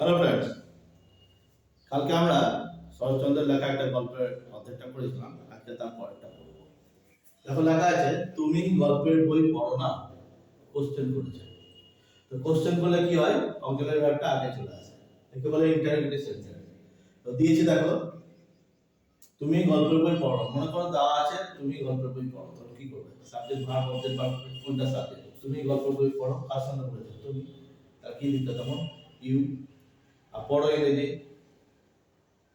Hello friends কালকে আমরা শরৎচন্দ্রের লেখা একটা গল্পের অর্ধেকটা করেছিলাম। আজকে তার পরেরটা করব দেখো, লেখা আছে, তুমি গল্পের বই পড়ো না। কোশ্চেন করেছে। তো কোশ্চেন করলে কি হয়? অঙ্কের ব্যাপারটা আগে চলে আসে। একে বলে ইন্টারভিউ সেন্টেন্স তো দিয়েছি, দেখো, তুমি গল্পের বই পড়ো। মনে করো দেওয়া আছে, তুমি গল্পের বই পড়ো। তখন কি করবে? সাবজেক্ট ভার্ব অবজেক্ট ভার্ব কোনটা সাবজেক্ট তুমি গল্পের বই পড়ো। কার সঙ্গে বলেছ, তুমি। তার কি লিখতে তখন? ইউ পড়ো ইংরেজি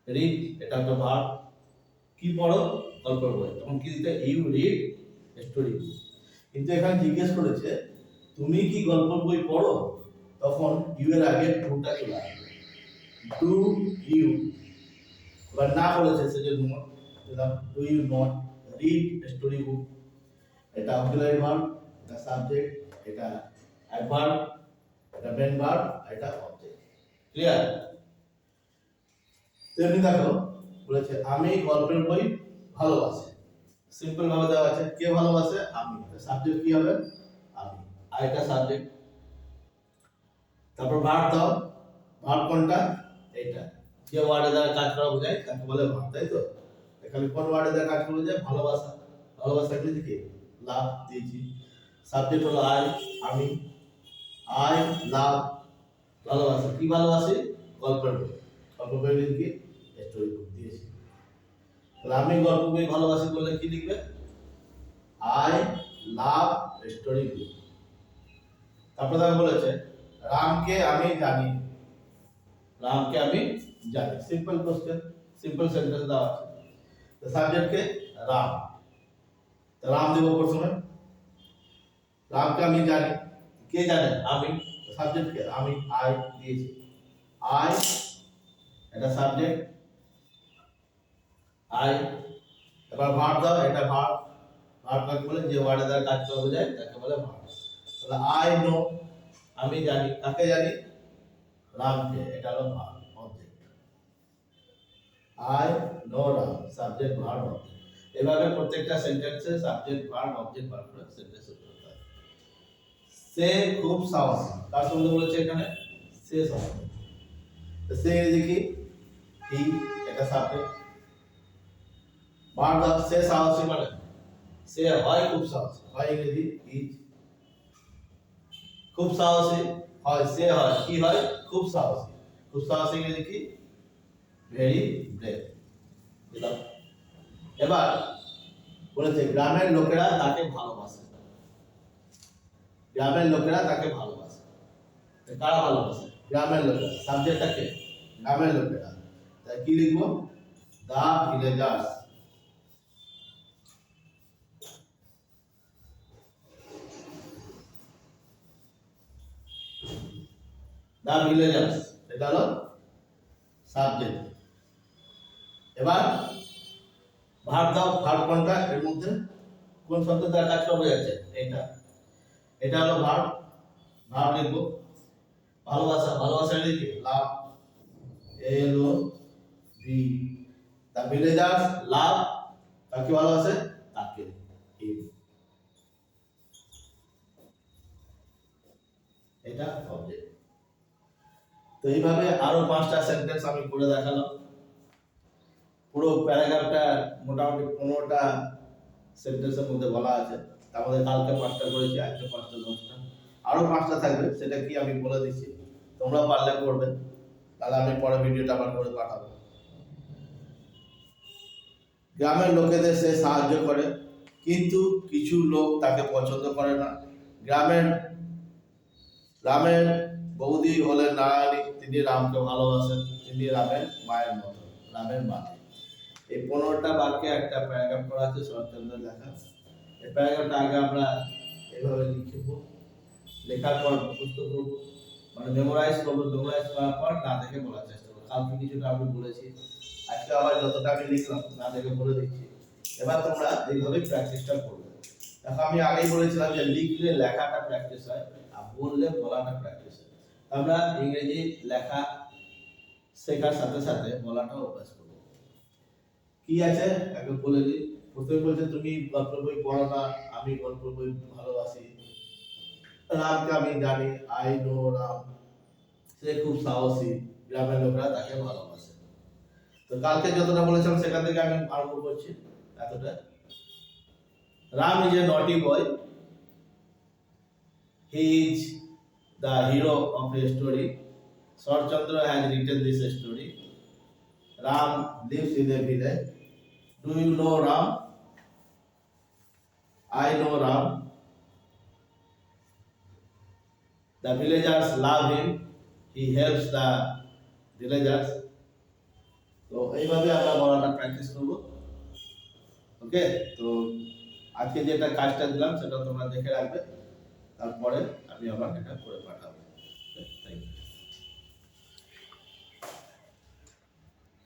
রিড এটা একটা ভার্ব কি পড়ো? গল্পের বই। তখন কি দিতে? ইউ রিড স্টোরি কিন্তু এখানে জিজ্ঞেস করেছে, তুমি কি গল্পের বই পড়ো? তখন ইউ এর আগে টুটা চলে আসবে। ডু ইউ এবার না বলেছে সেজন্য দিলাম do you not read story book এটা অক্সিলারি ভার্ব এটা সাবজেক্ট এটা অ্যাডভার্ব এটা মেন ভার্ব এটা অবজেক্ট ক্লিয়ার তেমনি দেখো, বলেছে, আমি গল্পের বই ভালোবাসি। সিম্পল ভাবে দেওয়া আছে, কে ভালোবাসে? আমি। সাবজেক্ট কি হবে? আমি। আর এটা সাবজেক্ট তারপর ভার্ব দাও। ভার্ব কোনটা? এইটা। যে ওয়ার্ডে দ্বারা কাজ করা বোঝায়, তাকে বলে ভার্ব তাই তো? এখানে কোন ওয়ার্ডে দ্বারা কাজ করা বোঝায়? ভালোবাসা। ভালোবাসা কি কি লাভ দিয়েছি। সাবজেক্ট হলো আই আমি। আই লাভ ভালোবাসা কি ভালোবাসি? গল্পের বই। গল্প বই কি স্টোরি বুক দিয়েছি তাহলে আমি গল্প বই ভালোবাসি বললে কি লিখবে? I love story book. তারপর তাকে বলেছে রামকে আমি জানি। রামকে আমি জানি। সিম্পল কোশ্চেন সিম্পল সেন্টেন্স দেওয়া আছে। তো সাবজেক্টকে রাম। রাম দেব প্রথমে। রামকে আমি জানি। কে জানে? আমি। সাবজেক্টকে আমি আই দিয়েছি। আই এটা সাবজেক্ট আই এবার ভার্ব দাও এটা ভার্ব ভার্ব কাকে বলে? যে ওয়ার্ডে দ্বারা কাজ করা বোঝায় তাকে বলে ভার্ব তাহলে আই নো আমি জানি, কাকে জানি? রামকে, এটা হলো verb object I know Ram subject verb object এভাবে প্রত্যেকটা সেন্টেন্সে সাবজেক্ট ভার্ব অবজেক্ট ভার্ব করে সেন্টেন্স করতে হয় সে খুব সাহসী। কার সঙ্গে বলেছে এখানে সে সাহসী সে কি? হি এটা সাবজেক্ট ভার্ব সে সাহসী মানে? সে হয় খুব সাহসী। হয় ইংরেজি ইজ খুব সাহসী? হয়, সে হয়। কি হয়? খুব সাহসী। খুব সাহসী ইংরেজি কি? ভেরি ব্রেভ এবার বলেছে, গ্রামের লোকেরা তাকে ভালোবাসে। গ্রামের লোকেরা তাকে ভালোবাসে। কারা ভালোবাসে? গ্রামের লোকেরা। সাবজেক্টটাকে গ্রামের লোকেরা। তাই কি লিখব? দা ভিলেজার্স দা ভিলেজার্স এটা হলো সাবজেক্ট এবার ভার দাও ভার কোনটা এর মধ্যে কোন শব্দ দ্বারা কাজ করা যাচ্ছে এটা এটা হলো ভার ভার লিখব। ভালোবাসা ভালোবাসা লিখে লাভ। এল ও ভি। দা ভিলেজার্স লাভ। কাকে ভালোবাসে? তাকে। এটা অবজেক্ট তো এইভাবে আরও পাঁচটা সেন্টেন্স আমি করে দেখালাম। পুরো প্যারাগ্রাফটা মোটামুটি পনেরোটা সেন্টেন্সের মধ্যে বলা আছে। মধ্যে কালকে পাঁচটা করেছি, আজকে পাঁচটা, দশটা। আরও পাঁচটা থাকবে, সেটা কি আমি বলে দিচ্ছি। তোমরা পারলে করবে। তাহলে আমি পরে ভিডিওটা আবার করে পাঠাবো। গ্রামের লোকেদের সে সাহায্য করে, কিন্তু কিছু লোক তাকে পছন্দ করে না। গ্রামের রামের বৌদি হলেন নারায়ণী, তিনি রামকে ভালোবাসেন, তিনি রামের মায়ের মতো, রামের মা এই পনেরোটা বাক্যে একটা প্যারাগ্রাফ করা আছে শরৎচন্দ্রের লেখা। এই প্যারাগ্রাফটা আগে আমরা এভাবে লিখব লেখার পর মুখস্থ করব মানে মেমোরাইজ করব মেমোরাইজ করার পর না দেখে বলার চেষ্টা করব। কালকে কিছুটা আমি বলেছি, আজকে আবার যতটা আমি লিখলাম, না দেখে বলে দিচ্ছি। এবার তোমরা এইভাবেই প্র্যাকটিসটা করবে। দেখো, আমি আগেই বলেছিলাম যে লিখলে লেখাটা প্র্যাকটিস হয় আর বললে বলাটা প্র্যাকটিস হয়। আমরা ইংরেজি লেখা শেখার সাথে সাথে বলাটাও অভ্যাস করব। কি আছে? আগে বলে দিই। প্রথমে বলছে, তুমি গল্প বই পড়ো না, আমি গল্প বই ভালোবাসি। রামকে আমি জানি আই নো রাম। সে খুব সাহসী, গ্রামের লোকরা তাকে ভালোবাসে। তো কালকে যতটা বলেছিলাম, সেখান থেকে আমি আরম্ভ করছি এতটা Ram is a naughty boy he is the hero of a story Saratchandra has written this story Ram lives in a village. Do you know Ram? I know Ram. The villagers love him. He helps the villagers. তো এইভাবে আমরা বলাটা practice করব ওকে তো আজকে যেটা কাজটা দিলাম, সেটা তোমরা দেখে রাখবে তারপরে আমি আবার এটা করে পাঠাবো